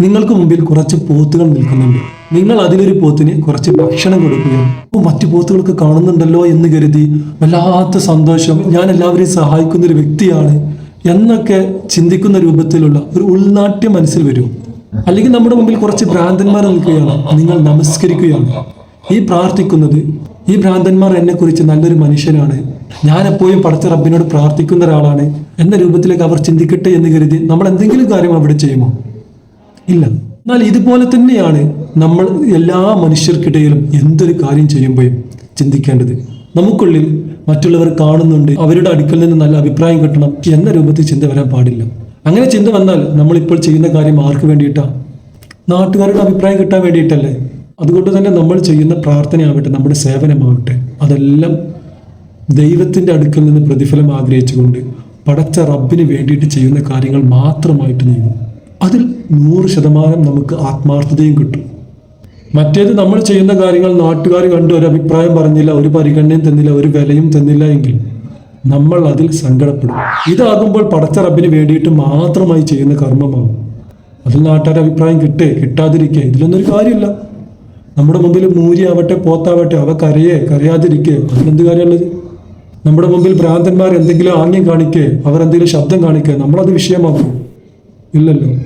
നിങ്ങൾക്ക് മുമ്പിൽ കുറച്ച് പോത്തുകൾ നിൽക്കുന്നുണ്ട്. നിങ്ങൾ അതിലൊരു പോത്തിന് കുറച്ച് ഭക്ഷണം കൊടുക്കുകയും മറ്റു പോത്തുകൾക്ക് കാണുന്നുണ്ടല്ലോ എന്ന് കരുതി വല്ലാത്ത സന്തോഷം. ഞാൻ എല്ലാവരെയും സഹായിക്കുന്ന ഒരു വ്യക്തിയാണ് എന്നൊക്കെ ചിന്തിക്കുന്ന രൂപത്തിലുള്ള ഒരു ഉൾനാട്യം മനസ്സിൽ വരും. അല്ലെങ്കിൽ നമ്മുടെ മുമ്പിൽ കുറച്ച് ഭ്രാന്തന്മാർ നിൽക്കുകയാണ്. നിങ്ങൾ നമസ്കരിക്കുകയാണ്. ഈ പ്രാർത്ഥിക്കുന്നത് ഈ ഭ്രാന്തന്മാർ എന്നെക്കുറിച്ച് നല്ലൊരു മനുഷ്യനാണ്. ഞാൻ എപ്പോഴും പടച്ച റബ്ബിനോട് പ്രാർത്ഥിക്കുന്ന ഒരാളാണ്. എന്ന രൂപത്തിലേക്ക് അവർ ചിന്തിക്കട്ടെ എന്ന് കരുതി നമ്മൾ എന്തെങ്കിലും കാര്യം അവിടെ ചെയ്യുമോ? ഇല്ല. എന്നാൽ ഇതുപോലെ തന്നെയാണ് നമ്മൾ എല്ലാ മനുഷ്യർക്കിടയിലും എന്തൊരു കാര്യം ചെയ്യുമ്പോഴും ചിന്തിക്കേണ്ടത്. നമുക്കുള്ളിൽ മറ്റുള്ളവർ കാണുന്നുണ്ട് അവരുടെ അടുക്കൽ നിന്ന് നല്ല അഭിപ്രായം കിട്ടണം എന്ന രൂപത്തിൽ ചിന്ത വരാൻ പാടില്ല. അങ്ങനെ ചിന്ത വന്നാൽ നമ്മളിപ്പോൾ ചെയ്യുന്ന കാര്യം ആർക്ക് വേണ്ടിയിട്ടാണ് നാട്ടുകാരുടെ അഭിപ്രായം കിട്ടാൻ വേണ്ടിയിട്ടല്ലേ? അതുകൊണ്ട് തന്നെ നമ്മൾ ചെയ്യുന്ന പ്രാർത്ഥനയാവട്ടെ നമ്മുടെ സേവനമാവട്ടെ അതെല്ലാം ദൈവത്തിന്റെ അടുക്കൽ നിന്ന് പ്രതിഫലം ആഗ്രഹിച്ചുകൊണ്ട് പടച്ച റബ്ബിന് വേണ്ടിയിട്ട് ചെയ്യുന്ന കാര്യങ്ങൾ മാത്രമായിട്ട് നീങ്ങും. അതിൽ നൂറ് ശതമാനം നമുക്ക് ആത്മാർത്ഥതയും കിട്ടും. മറ്റേത് നമ്മൾ ചെയ്യുന്ന കാര്യങ്ങൾ നാട്ടുകാർ കണ്ട് ഒരു അഭിപ്രായം പറഞ്ഞില്ല ഒരു പരിഗണനയും തന്നില്ല ഒരു വിലയും തന്നില്ല എങ്കിൽ നമ്മൾ അതിൽ സങ്കടപ്പെടും. ഇതാകുമ്പോൾ പടച്ച റബ്ബിന് വേണ്ടിയിട്ട് മാത്രമായി ചെയ്യുന്ന കർമ്മമാകും. അതിൽ നാട്ടുകാരുടെ അഭിപ്രായം കിട്ടേ കിട്ടാതിരിക്കേ ഇതിലൊന്നും ഒരു കാര്യമില്ല. നമ്മുടെ മുമ്പിൽ മൂരിയാവട്ടെ പോത്താവട്ടെ അവ കരയേ കരയാതിരിക്കേ അതിലെന്ത് കാര്യമുള്ളത്? നമ്മുടെ മുമ്പിൽ ഭ്രാന്തന്മാർ എന്തെങ്കിലും ആംഗ്യം കാണിക്കേ അവർ എന്തെങ്കിലും ശബ്ദം കാണിക്കേ നമ്മളത് വിഷയമാക്കും إلا اللوم